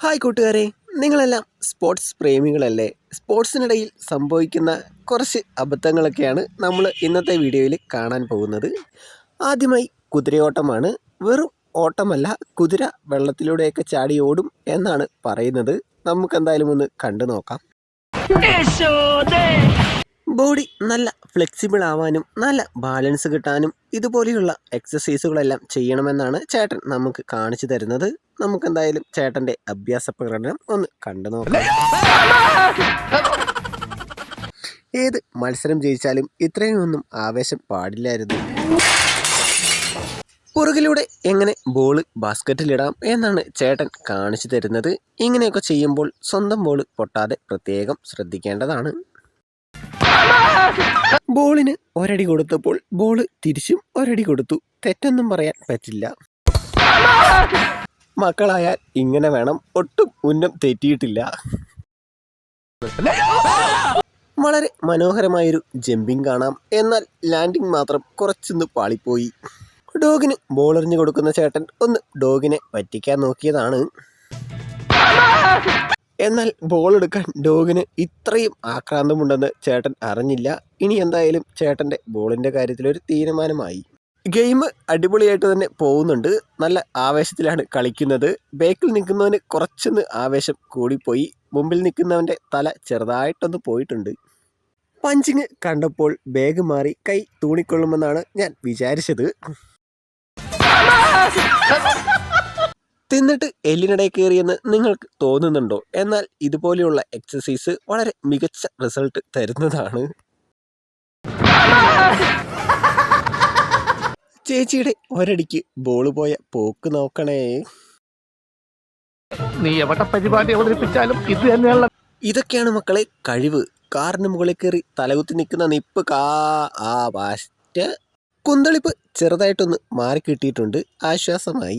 Hi കൂട്ടുകാരെ. നിങ്ങളെല്ലാം sports പ്രേമികളല്ലേ? സ്പോർട്സിനിടയിൽ സംഭവിക്കുന്ന കുറച്ച് അബദ്ധങ്ങളൊക്കെയാണ് നമ്മൾ ഇന്നത്തെ വീഡിയോയിൽ കാണാൻ പോകുന്നത്. ആദ്യമായി കുതിരയോട്ടമാണ്. വെറും ഓട്ടമല്ല കുതിര വെള്ളത്തിലൂടെയൊക്കെ ചാടി ഓടും എന്നാണ് പറയുന്നത്. നമുക്കെന്തായാലും ഒന്ന് കണ്ടു നോക്കാം ബോഡി നല്ല ഫ്ലെക്സിബിൾ ആവാനും നല്ല ബാലൻസ് കിട്ടാനും ഇതുപോലെയുള്ള എക്സസൈസുകളെല്ലാം ചെയ്യണമെന്നാണ് ചേട്ടൻ നമുക്ക് കാണിച്ചു തരുന്നത്. നമുക്ക് എന്തായാലും ചേട്ടന്റെ അഭ്യാസ പ്രകടനം ഒന്ന് കണ്ടു നോക്കാം. ഏത് മത്സരം ജയിച്ചാലും ഇത്രയും ഒന്നും ആവേശം പാടില്ലായിരുന്നു. പുറകിലൂടെ എങ്ങനെ ബോൾ ബാസ്ക്കറ്റിലിടാം എന്നാണ് ചേട്ടൻ കാണിച്ചു തരുന്നത്. ഇങ്ങനെയൊക്കെ ചെയ്യുമ്പോൾ സ്വന്തം ബോൾ പൊട്ടാതെ പ്രത്യേകം ശ്രദ്ധിക്കേണ്ടതാണ്. ബോളിന് ഒരടി കൊടുത്തപ്പോൾ ബോൾ തിരിച്ചും ഒരടി കൊടുത്തു. തെറ്റൊന്നും പറയാൻ പറ്റില്ല. മക്കളായാൽ ഇങ്ങനെ വേണം ഒട്ടും ഉന്നം തെറ്റിയിട്ടില്ല. വളരെ മനോഹരമായൊരു ജമ്പിങ് കാണാം. എന്നാൽ ലാൻഡിംഗ് മാത്രം കുറച്ചൊന്ന് പാളിപ്പോയി. ഡോഗിന് ബോൾ എറിഞ്ഞു കൊടുക്കുന്ന ചേട്ടൻ ഒന്ന് ഡോഗിനെ പറ്റിക്കാൻ നോക്കിയതാണ്. എന്നാൽ ബോൾ എടുക്കാൻ ഡോഗിന് ഇത്രയും ആക്രാന്തമുണ്ടെന്ന് ചേട്ടൻ അറിഞ്ഞില്ല. ഇനി എന്തായാലും ചേട്ടന്റെ ബോളിന്റെ കാര്യത്തിലൊരു തീരുമാനമായി. ഗെയിം അടിപൊളിയായിട്ട് തന്നെ പോകുന്നുണ്ട്. നല്ല ആവേശത്തിലാണ് കളിക്കുന്നത്. ബേക്കിൽ നിൽക്കുന്നവന് കുറച്ചൊന്ന് ആവേശം കൂടിപ്പോയി. മുമ്പിൽ നിൽക്കുന്നവന്റെ തല ചെറുതായിട്ടൊന്ന് പോയിട്ടുണ്ട്. പഞ്ചിങ് കണ്ടപ്പോൾ ബാഗ് മാറി കൈ തൂണിക്കൊള്ളുമെന്നാണ് ഞാൻ വിചാരിച്ചത്. തിന്നിട്ട് എല്ലിനിടയിൽ കയറിയെന്ന് നിങ്ങൾക്ക് തോന്നുന്നുണ്ടോ? എന്നാൽ ഇതുപോലെയുള്ള എക്സസൈസ് വളരെ മികച്ച റിസൾട്ട് തരുന്നതാണ്. ചേച്ചിയുടെ ഒരടിക്ക് ബോൾ പോയ പോക്ക് നോക്കണേ. നീ എവിടെ പരിപാടി അവതരിപ്പിച്ചാലും ഇത് തന്നെയുള്ള ഇതൊക്കെയാണ് മക്കളെ കഴിവ്. കാറിന് മുകളിൽ കയറി തലകുത്തി നിൽക്കുന്ന നിപ്പ് കാ ആ വാസ്റ്റ് കുന്തളിപ്പ് ചെറുതായിട്ടൊന്ന് മാറി കിട്ടിയിട്ടുണ്ട്. ആശ്വാസമായി.